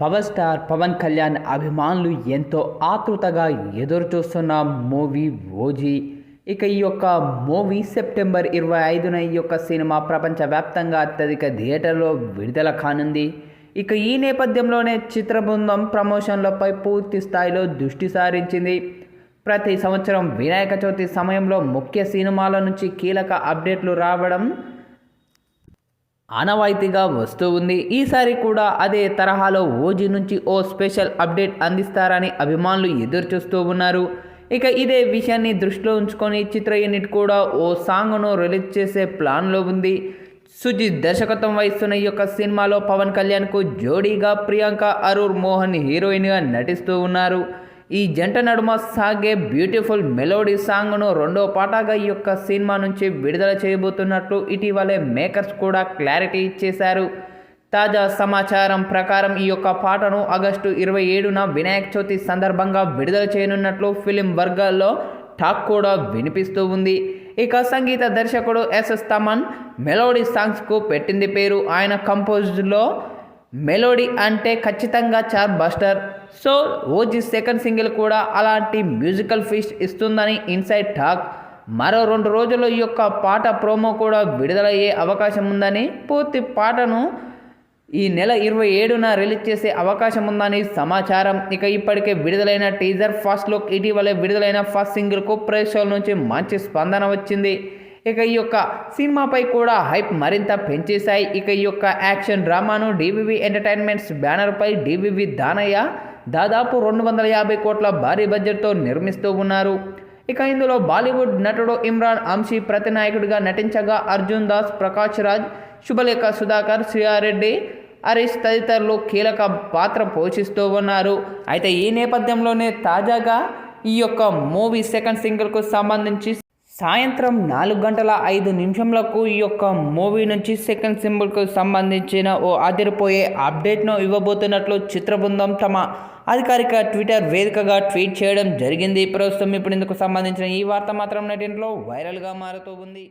Power star Pawan Kalyan అభిమానులు ఎంతో ఆతృతగా ఎదురు చూస్తున్న మూవీ ఓజీ. ఇక ఈ యొక్క మూవీ సెప్టెంబర్ ఇరవై ఐదున ఈ యొక్క సినిమా ప్రపంచవ్యాప్తంగా అత్యధిక థియేటర్లో విడుదల కానుంది. ఇక ఈ నేపథ్యంలోనే చిత్ర బృందం ప్రమోషన్లపై పూర్తి స్థాయిలో దృష్టి సారించింది. ప్రతి సంవత్సరం వినాయక చవితి సమయంలో ముఖ్య సినిమాల నుంచి కీలక అప్డేట్లు రావడం ఆనవాయితీగా వస్తూ ఉంది. ఈసారి కూడా అదే తరహాలో ఓజీ నుంచి ఓ స్పెషల్ అప్డేట్ అందిస్తారని అభిమానులు ఎదురు చూస్తూ ఉన్నారు. ఇక ఇదే విషయాన్ని దృష్టిలో ఉంచుకొని చిత్ర యూనిట్ కూడా ఓ సాంగ్ను రిలీజ్ చేసే ప్లాన్లో ఉంది. సుజిత్ దర్శకత్వం వహిస్తున్న ఈ యొక్క సినిమాలో పవన్ కళ్యాణ్కు జోడీగా ప్రియాంక అరూర్ మోహన్ హీరోయిన్గా నటిస్తూ ఉన్నారు. ఈ జంట నడుమ సాగే బ్యూటిఫుల్ మెలోడీ సాంగ్ను రెండో పాటగా ఈ యొక్క సినిమా నుంచి విడుదల చేయబోతున్నట్లు ఇటీవలే మేకర్స్ కూడా క్లారిటీ ఇచ్చేశారు. తాజా సమాచారం ప్రకారం ఈ యొక్క పాటను ఆగస్టు ఇరవై ఏడున వినాయక చవితి సందర్భంగా విడుదల చేయనున్నట్లు ఫిలిం వర్గాల్లో టాక్ కూడా వినిపిస్తూ ఉంది. ఇక సంగీత దర్శకుడు ఎస్ఎస్ తమన్ మెలోడీ సాంగ్స్కు పెట్టింది పేరు. ఆయన కంపోజ్లో మెలోడీ అంటే ఖచ్చితంగా chartbuster so OG second single కూడా అలాంటి మ్యూజికల్ ఫీస్ట్ ఇస్తుందని ఇన్సైడ్ టాక్. మరో రెండు రోజుల్లో ఈ యొక్క పాట ప్రోమో కూడా విడుదలయ్యే అవకాశం ఉందని పూర్తి పాటను ఈ నెల ఇరవై ఏడున రిలీజ్ చేసే అవకాశం ఉందని సమాచారం. ఇక ఇప్పటికే విడుదలైన టీజర్ ఫస్ట్ లుక్ ఇటీవలే విడుదలైన ఫస్ట్ సింగిల్కు ప్రేక్షకుల నుంచి మంచి స్పందన వచ్చింది. ఇక ఈ యొక్క సినిమాపై కూడా హైప్ మరింత పెంచేశాయి. ఇక ఈ యొక్క యాక్షన్ డ్రామాను డివివి ఎంటర్టైన్మెంట్స్ బ్యానర్పై డివివి దానయ్య దాదాపు రెండు వందల యాభై కోట్ల భారీ బడ్జెట్తో నిర్మిస్తూ ఉన్నారు. ఇక ఇందులో బాలీవుడ్ నటుడు ఇమ్రాన్ అంశీ ప్రతినాయకుడిగా నటించగా అర్జున్ దాస్ ప్రకాష్ రాజ్ శుభలేఖ సుధాకర్ శ్రీయారెడ్డి హరీష్ తదితరులు కీలక పాత్ర పోషిస్తూ ఉన్నారు. అయితే ఈ నేపథ్యంలోనే తాజాగా ఈ యొక్క మూవీ సెకండ్ సింగిల్కు సంబంధించి సాయంత్రం నాలుగు గంటల ఐదు నిమిషంలకు ఈ యొక్క మూవీ నుంచి సెకండ్ సింబల్కు సంబంధించిన ఓ అదిరిపోయే అప్డేట్ను ఇవ్వబోతున్నట్లు చిత్ర బృందం తమ అధికారిక ట్విట్టర్ వేదికగా ట్వీట్ చేయడం జరిగింది. ప్రస్తుతం ఇప్పుడు ఇందుకు సంబంధించిన ఈ వార్త మాత్రం నెటింట్లో వైరల్గా మారుతూ ఉంది.